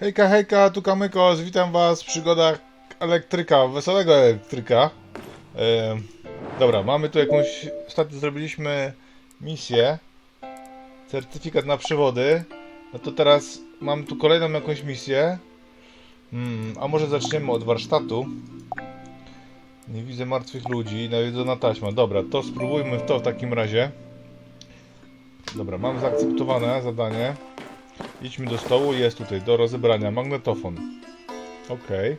Hejka, hejka, tu Kamykos, witam was w przygodach elektryka, wesołego elektryka. Dobra, mamy tu jakąś, ostatnio zrobiliśmy misję, certyfikat na przewody, no to teraz mam tu kolejną jakąś misję. Hmm, a może zaczniemy od warsztatu? Nie widzę martwych ludzi, nawiedzona taśma. Dobra, to spróbujmy w to w takim razie. Dobra, mam zaakceptowane zadanie. Idźmy do stołu, jest tutaj, do rozebrania, magnetofon. Okej.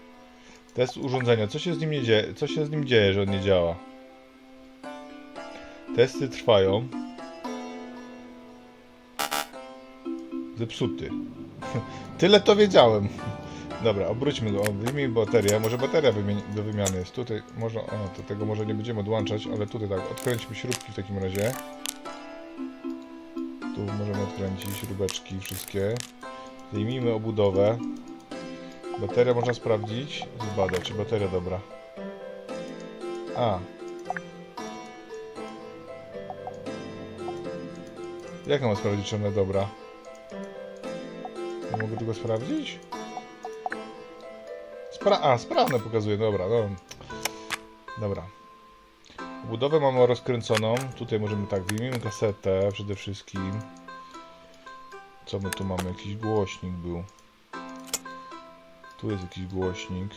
Test urządzenia, co się z nim nie dzieje, co się z nim dzieje, że on nie działa? Testy trwają. Zepsuty. Tyle to wiedziałem. Dobra, obróćmy go, wyjmij baterię, może bateria do wymiany jest tutaj, można, o, to tego może nie będziemy odłączać, ale tutaj tak, odkręćmy śrubki w takim razie. Tu możemy odkręcić śrubeczki wszystkie. Zdejmijmy obudowę. Baterię można sprawdzić, zbadać, czy bateria dobra. A. Jak mam sprawdzić, czy ona dobra? Nie mogę tego sprawdzić? Spra A, sprawne pokazuje, dobra, no. Dobra. Budowę mamy rozkręconą. Tutaj możemy tak, wyjmiemy kasetę przede wszystkim. Co my tu mamy? Jakiś głośnik był. Tu jest jakiś głośnik.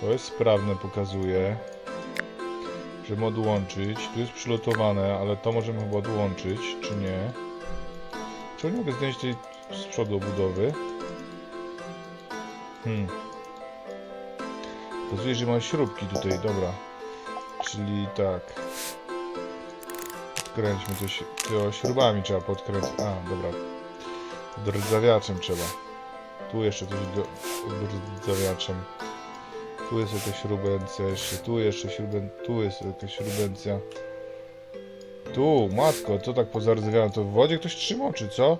To jest sprawne, pokazuje. Możemy odłączyć. Tu jest przylotowane, ale to możemy chyba odłączyć, czy nie? Czy nie mogę zdjąć tej z przodu obudowy? Hmm. Pokazuje, że ma śrubki tutaj, dobra. Czyli tak. Odkręćmy to, się- to śrubami trzeba podkręcić. A, dobra. Drdzawiaczem trzeba. Tu jeszcze coś do drdzawiaczem. Tu jest jakaś śrubencja jeszcze, tu jeszcze śruben... Tu jest jakaś śrubencja. Tu, matko, co tak pozardzewiano? To w wodzie ktoś trzymał, czy co?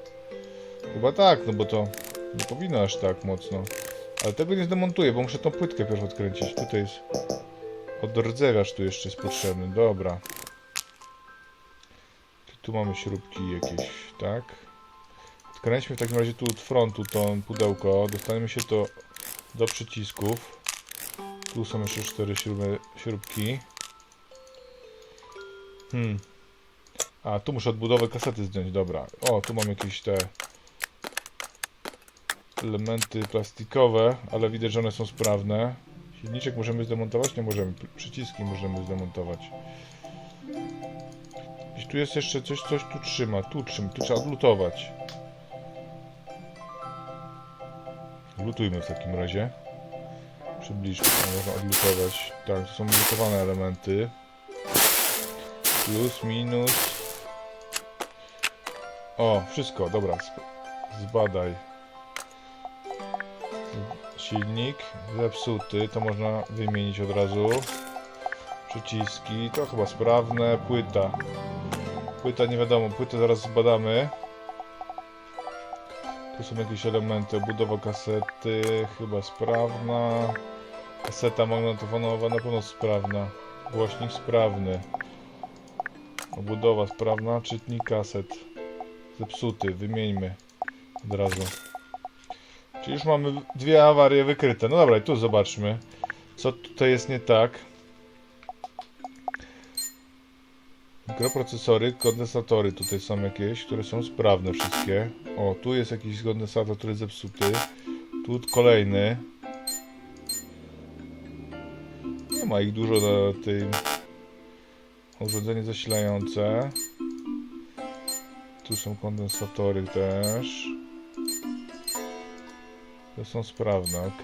Chyba tak, no bo to nie powinno aż tak mocno. Ale tego nie zdemontuję, bo muszę tą płytkę pierwszy odkręcić. Tutaj jest odrdzewiacz tu jeszcze jest potrzebny. Dobra. Tu mamy śrubki jakieś, tak? Odkręćmy w takim razie tu od frontu to pudełko. Dostaniemy się to do przycisków. Tu są jeszcze cztery śruby, śrubki. Hmm. A, tu muszę odbudowę kasety zdjąć, dobra. O, tu mam jakieś te elementy plastikowe, ale widać, że one są sprawne. Silniczek możemy zdemontować? Nie możemy. Przyciski możemy zdemontować. Tu jest jeszcze coś, coś tu trzyma. Tu trzyma, tu trzeba odlutować. Lutujmy w takim razie. Przybliżmy, można odlutować. Tak, to są lutowane elementy. Plus, minus. O, wszystko, dobra. Zbadaj silnik zepsuty, to można wymienić od razu. Przyciski, to chyba sprawne. Płyta. Płyta nie wiadomo, płytę zaraz zbadamy. Tu są jakieś elementy, obudowa kasety, chyba sprawna. Kaseta magnetofonowa na pewno sprawna. Głośnik sprawny. Obudowa sprawna, czytnik kaset. Zepsuty, wymieńmy od razu. Czyli już mamy dwie awarie wykryte. No dobra, i tu zobaczmy, co tutaj jest nie tak. Mikroprocesory, kondensatory tutaj są jakieś, które są sprawne wszystkie. O, tu jest jakiś kondensator, który jest zepsuty. Tu kolejny. Nie ma ich dużo na tym urządzenie zasilające. Tu są kondensatory też. To są sprawne, ok.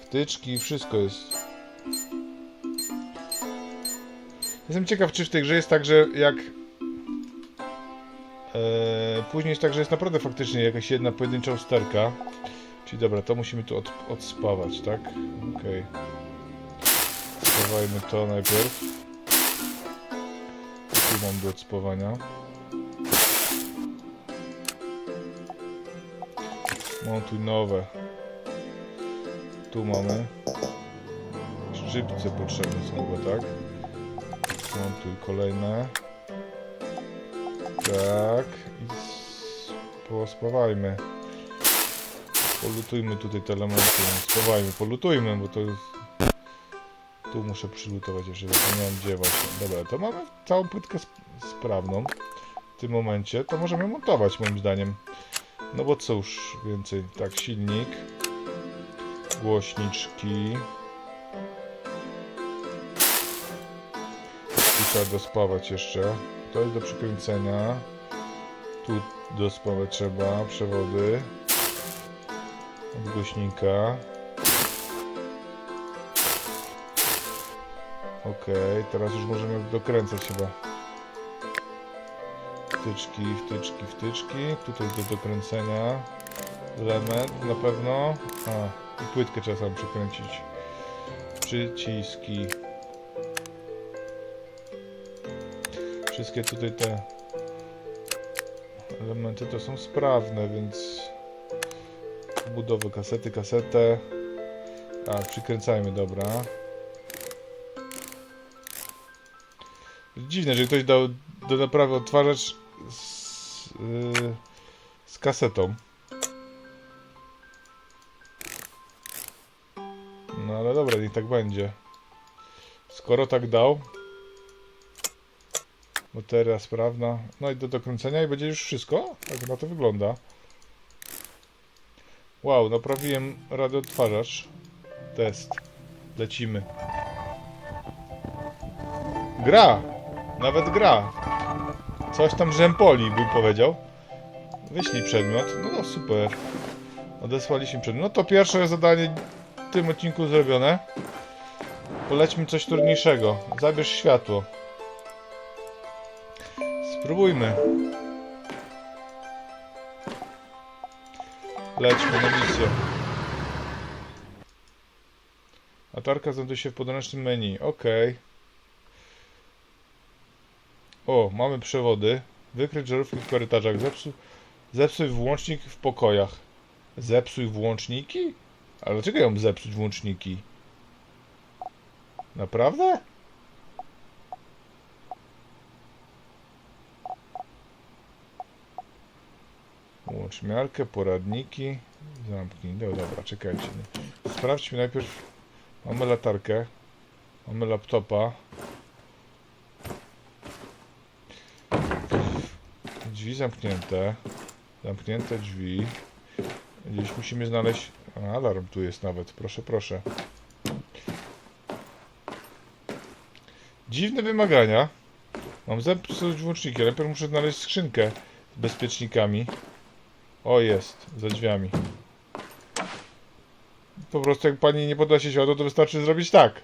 Wtyczki, wszystko jest. Jestem ciekaw, czy w tej grze jest tak, że jak. E, później jest tak, że jest naprawdę faktycznie jakaś jedna pojedyncza usterka. Czyli dobra, to musimy tu od, odspawać, tak? Ok. Spawajmy to najpierw. Tu mam do odspawania. Montuj nowe. Tu mamy. Szczypce potrzebne są chyba, tak? Montuj kolejne. Tak. I pospawajmy. Polutujmy tutaj te elementy. Spawajmy, polutujmy, bo to jest... Tu muszę przylutować jeszcze, zapomniałem gdzie właśnie. Dobra, to mamy całą płytkę sp sprawną. W tym momencie to możemy montować moim zdaniem. No bo cóż, więcej. Tak, silnik. Głośniczki. Trzeba dospawać jeszcze. To jest do przykręcenia. Tu dospawać trzeba. Przewody. Od głośnika. Okej, teraz już możemy dokręcać chyba. Wtyczki, wtyczki, wtyczki. Tutaj do dokręcenia. Element na pewno. A, i płytkę trzeba sam przekręcić. Przyciski. Wszystkie tutaj te elementy to są sprawne, więc budowę kasety, kasetę. A, przykręcajmy, dobra. Dziwne, że ktoś dał do naprawy odtwarzacz z, yy, z kasetą. No ale dobra, niech tak będzie. Skoro tak dał. Bateria sprawna. No i do dokręcenia i będzie już wszystko? Tak na to wygląda. Wow, naprawiłem radioodtwarzacz. Test. Lecimy. Gra! Nawet gra. Coś tam rzępoli, bym powiedział. Wyślij przedmiot. No, no super. Odesłaliśmy przedmiot. No to pierwsze zadanie w tym odcinku zrobione. Polećmy coś trudniejszego. Zabierz światło. Spróbujmy. Lećmy na misję. Latarka znajduje się w podręcznym menu. Ok. O, mamy przewody. Wykryć żarówki w korytarzach. Zepsuj, zepsuj włącznik w pokojach. Zepsuj włączniki? Ale dlaczego mam zepsuć włączniki? Naprawdę? Włącz miarkę, poradniki. Zamknij. No dobra, czekajcie. Sprawdźmy najpierw. Mamy latarkę. Mamy laptopa. Drzwi zamknięte. Zamknięte drzwi. Gdzieś musimy znaleźć... Alarm tu jest nawet. Proszę, proszę. Dziwne wymagania. Mam zepsuć włączniki. Najpierw muszę znaleźć skrzynkę z bezpiecznikami. O, jest. Za drzwiami. Po prostu jak pani nie poda się światło, to wystarczy zrobić tak.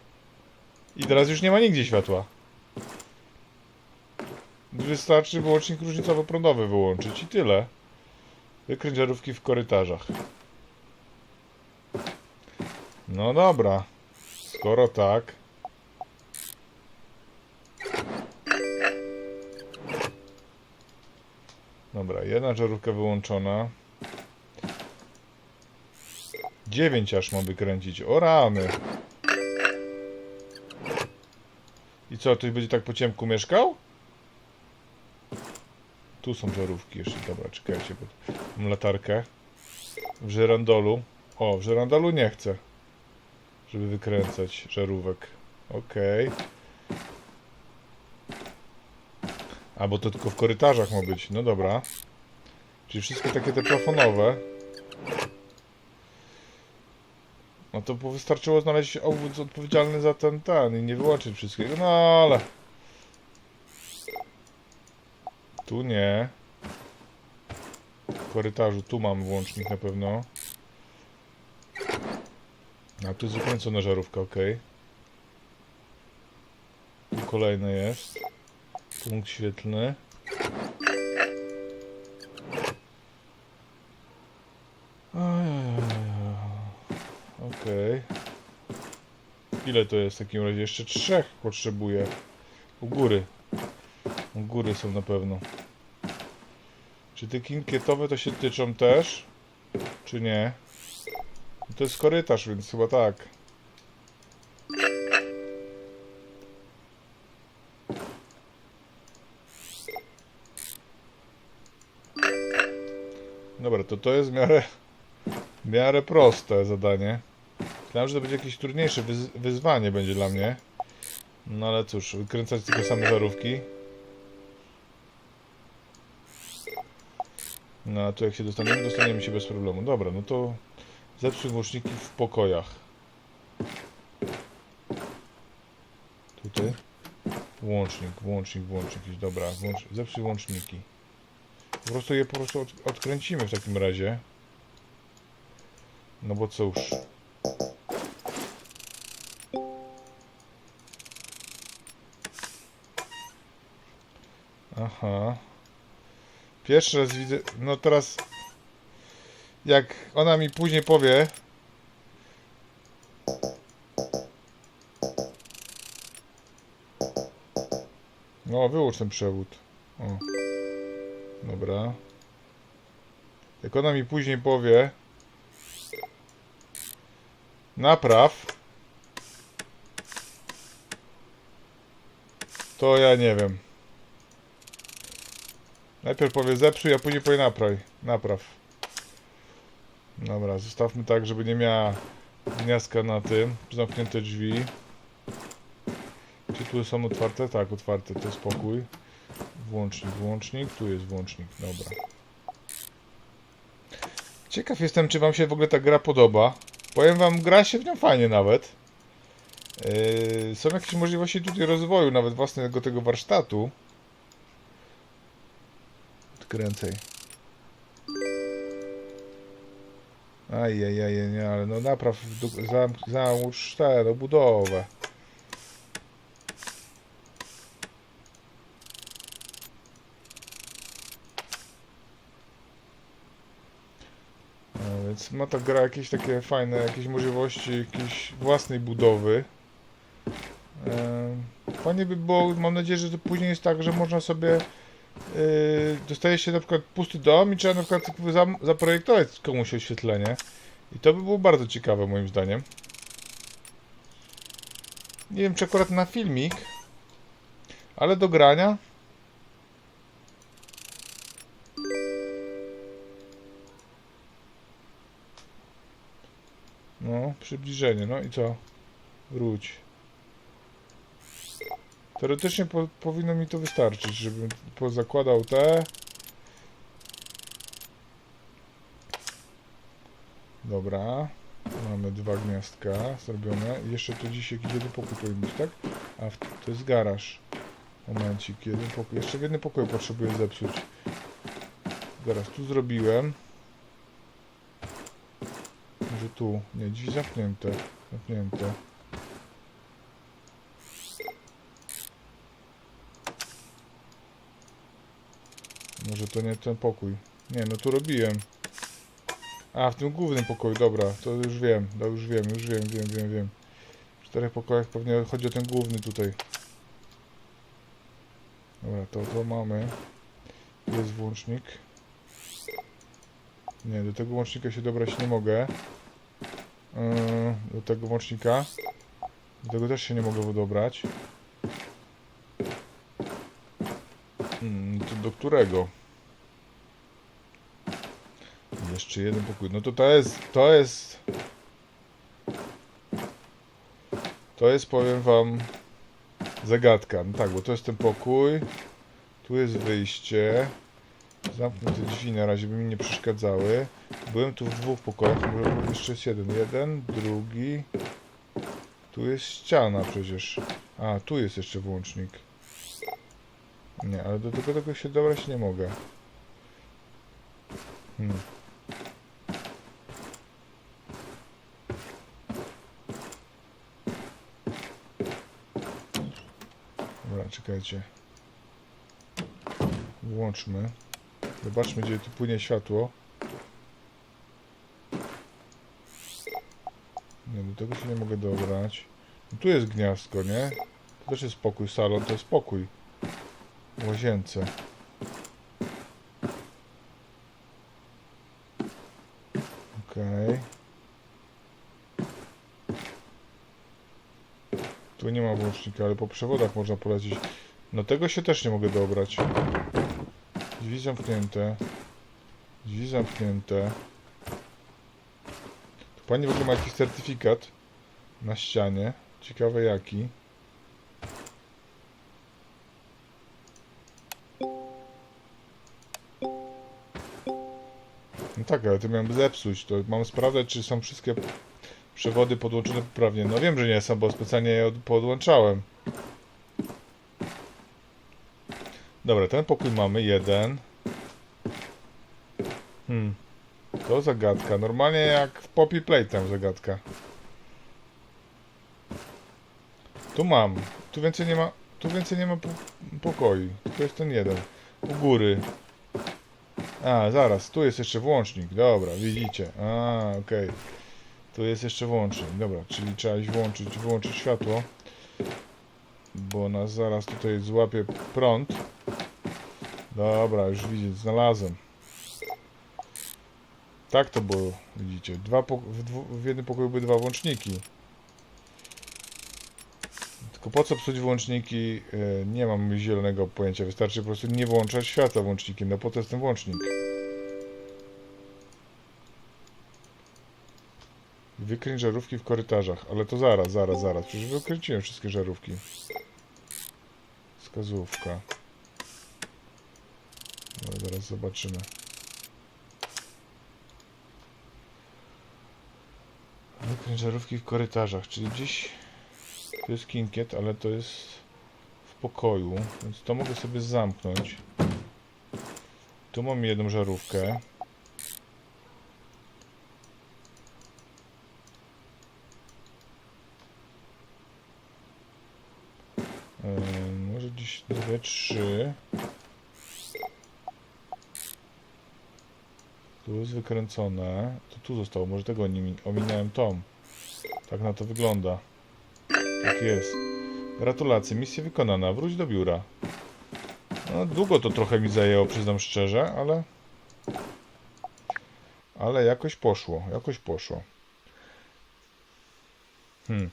I teraz już nie ma nigdzie światła. Wystarczy wyłącznik różnicowo-prądowy wyłączyć i tyle. Wykręć żarówki w korytarzach. No dobra. Skoro tak. Dobra, jedna żarówka wyłączona. Dziewięć aż ma wykręcić. O rany. I co, ktoś będzie tak po ciemku mieszkał? Tu są żarówki jeszcze. Dobra, czekajcie. Bo mam latarkę. W żerandolu. O, w żerandolu nie chcę. Żeby wykręcać żarówek. Okej. A, bo to tylko w korytarzach ma być. No dobra. Czyli wszystkie takie te plafonowe. No to wystarczyło znaleźć obwód odpowiedzialny za ten, ten i nie wyłączyć wszystkiego. No ale... Tu nie. W korytarzu tu mam włącznik na pewno. A tu jest wykręcona żarówka, ok. Tu kolejne jest. Punkt świetlny. Okej. Ile to jest w takim razie? Jeszcze trzech potrzebuję. U góry. U góry są na pewno. Czy te kinkietowe to się tyczą też? Czy nie? To jest korytarz, więc chyba tak. To jest w miarę, w miarę proste zadanie. Myślałem, że to będzie jakieś trudniejsze wyz wyzwanie będzie dla mnie. No ale cóż, wykręcać tylko same żarówki. No a tu jak się dostaniemy, dostaniemy się bez problemu. Dobra, no to zepsuj włączniki w pokojach. Tutaj. Włącznik, włącznik, włącznik. Dobra, włącz, zepsuj łączniki. Po prostu je po prostu od, odkręcimy w takim razie. No bo cóż. Aha. Pierwszy raz widzę. No teraz. Jak ona mi później powie. No, wyłącz ten przewód. O. Dobra. Jak ona mi później powie. Napraw. To ja nie wiem. Najpierw powie zepsuj, a później powie napraw. Napraw. Dobra, zostawmy tak, żeby nie miała gniazdka na tym. Zamknięte drzwi. Czy tu są otwarte? Tak, otwarte, to spokój. Włącznik, włącznik, tu jest włącznik, dobra. Ciekaw jestem, czy wam się w ogóle ta gra podoba. Powiem wam, gra się w nią fajnie nawet. Yy, są jakieś możliwości tutaj rozwoju, nawet własnego tego warsztatu. Odkręcaj. Ajajaj, nie, ale no napraw, załóż tę, No, ma ta gra jakieś takie fajne, jakieś możliwości jakiejś własnej budowy. Fajnie by było, mam nadzieję, że to później jest tak, że można sobie yy, dostaje się na przykład pusty dom i trzeba na przykład zaprojektować komuś oświetlenie. I to by było bardzo ciekawe moim zdaniem. Nie wiem czy akurat na filmik, ale do grania przybliżenie, no i co? Wróć. Teoretycznie po, powinno mi to wystarczyć, żebym pozakładał te. Dobra. Mamy dwa gniazdka zrobione. Jeszcze to dzisiaj jakiś jeden pokój powinien być, tak? A w, to jest garaż. Momencik, jeden pokój. Jeszcze w jednym pokoju potrzebuję zepsuć. Zaraz, tu zrobiłem. Może tu. Nie, drzwi zamknięte. Zamknięte. Może to nie ten pokój. Nie, no tu robiłem. A, w tym głównym pokoju, dobra, to już wiem, to już wiem, już wiem, wiem, wiem, wiem. W czterech pokojach pewnie chodzi o ten główny tutaj. Dobra, to to mamy. Jest włącznik. Nie, do tego łącznika się dobrać nie mogę. Yy, do tego łącznika. Do tego też się nie mogę dobrać. Hmm, to do którego? Jeszcze jeden pokój. No to to jest, to jest... To jest, powiem wam, zagadka. No tak, bo to jest ten pokój. Tu jest wyjście. Zamknę te drzwi na razie, by mi nie przeszkadzały. Byłem tu w dwóch pokojach, może jeszcze jeden. Jeden, drugi. Tu jest ściana przecież. A, tu jest jeszcze włącznik. Nie, ale do tego, tego się dobrać nie mogę. Hmm. Dobra, czekajcie. Włączmy. Zobaczmy, gdzie tu płynie światło. Nie, do tego się nie mogę dobrać. No, tu jest gniazdko, nie? To też jest spokój. Salon to jest spokój. W łazience. Okej. Tu nie ma włącznika, ale po przewodach można polecić. No tego się też nie mogę dobrać. Drzwi zamknięte. Drzwi zamknięte. Pani w ogóle ma jakiś certyfikat na ścianie. Ciekawe jaki. No tak, ale to miałem zepsuć. To mam sprawdzać, czy są wszystkie przewody podłączone poprawnie. No wiem, że nie są, bo specjalnie je od- podłączałem. Dobra, ten pokój mamy, jeden. Hmm. To zagadka. Normalnie jak w Poppy Playtime zagadka. Tu mam. Tu więcej nie ma. Tu więcej nie ma po pokoi. Tu jest ten jeden. U góry. A, zaraz. Tu jest jeszcze włącznik. Dobra, widzicie. A, okej. Tu jest jeszcze włącznik. Dobra, czyli trzeba iść włączyć, wyłączyć światło. Bo nas zaraz tutaj złapie prąd. Dobra, już widzieć, znalazłem. Tak to było, widzicie. Dwa w, dwu- w jednym pokoju były dwa włączniki. Tylko po co psuć włączniki? E, nie mam zielonego pojęcia. Wystarczy po prostu nie włączać światła włącznikiem. No po to jest ten włącznik. Wykręć żarówki w korytarzach. Ale to zaraz, zaraz, zaraz. Przecież wykręciłem wszystkie żarówki. Wskazówka. No zaraz zobaczymy. Wykręć żarówki w korytarzach, czyli gdzieś to jest kinkiet, ale to jest w pokoju, więc to mogę sobie zamknąć. Tu mam jedną żarówkę. Ym, może gdzieś dwie, trzy. Tu jest wykręcone. To tu zostało, może tego nie ominąłem tom. Tak na to wygląda. Tak jest. Gratulacje, misja wykonana. Wróć do biura. No, długo to trochę mi zajęło, przyznam szczerze, ale... Ale jakoś poszło, jakoś poszło. Hmm.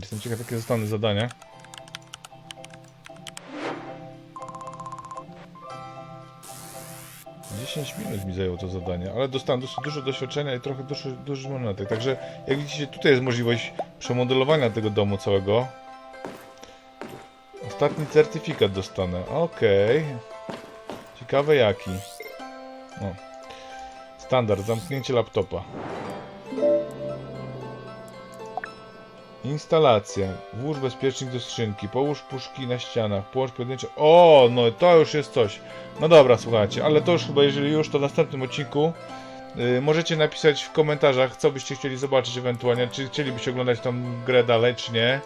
Jestem ciekaw, jakie zostanę zadania. Dziesięć minut mi zajęło to zadanie, ale dostałem dosyć dużo doświadczenia i trochę dużo, dużo monetek. Także jak widzicie, tutaj jest możliwość przemodelowania tego domu całego. Ostatni certyfikat dostanę. Okej. Ciekawe jaki. Standard, zamknięcie laptopa. Instalacja. Włóż bezpiecznik do skrzynki. Połóż puszki na ścianach. Połóż pojedyncze. O, no to już jest coś. No dobra, słuchajcie, ale to już chyba, jeżeli już, to w następnym odcinku y, możecie napisać w komentarzach, co byście chcieli zobaczyć ewentualnie, czy chcielibyście oglądać tą grę dalej, czy nie.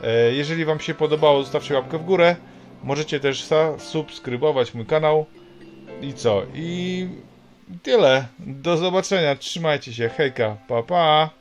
E, jeżeli Wam się podobało, zostawcie łapkę w górę. Możecie też subskrybować mój kanał. I co? I tyle. Do zobaczenia. Trzymajcie się. Hejka. Pa, pa.